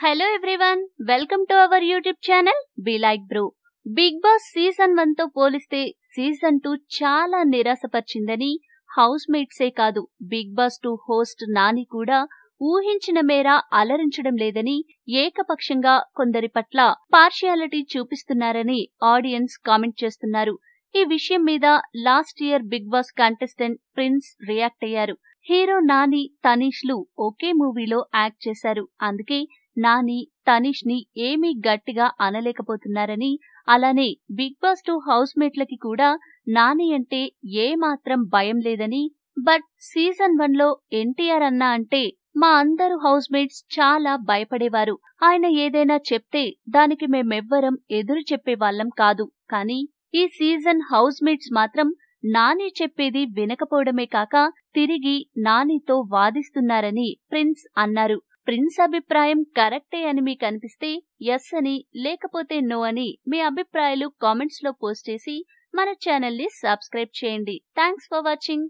Hello everyone welcome to our YouTube channel be like bro Bigg Boss season వన్తో పోలిస్తే season two చాలా నిరాశపరిచిందని house మేట్సే కాదు Bigg Boss two host Nani కూడా ఊహించిన మేర అలరించడం లేదని ఏకపక్షంగా కొందరి పట్ల పార్షియాలిటీ చూపిస్తున్నారని ఆడియన్స్ కామెంట్ చేస్తున్నారు. ఈ విషయం మీద last year Bigg Boss contestant Prince react అయ్యారు. హీరో నాని తనీష్లు ఒకే మూవీలో యాక్ట్ చేశారు. అందుకే నాని తనీష్ని ఏమీ గట్టిగా అనలేకపోతున్నారని అలానే బిగ్ బాస్ టూ హౌస్ మేట్లకి కూడా నాని అంటే ఏ మాత్రం భయం లేదని బట్ సీజన్ వన్లో ఎన్టీఆర్ అన్నా అంటే మా అందరు హౌస్ మేట్స్ చాలా భయపడేవారు. ఆయన ఏదైనా చెప్తే దానికి మేమెవ్వరం ఎదురు చెప్పేవాళ్ళం కాదు. కానీ ఈ సీజన్ హౌస్ మేట్స్ మాత్రం నాని చెప్పేది వినకపోవడమే కాక తిరిగి నానితో వాదిస్తున్నారని ప్రిన్స్ అన్నారు. ప్రిన్స్ అభిప్రాయం కరెక్టే అని మీకు అనిపిస్తే ఎస్ అని లేకపోతే నో అని మీ అభిప్రాయాలు కామెంట్స్లో పోస్ట్ చేసి మన ఛానల్ని సబ్స్క్రైబ్ చేయండి. Thanks for watching.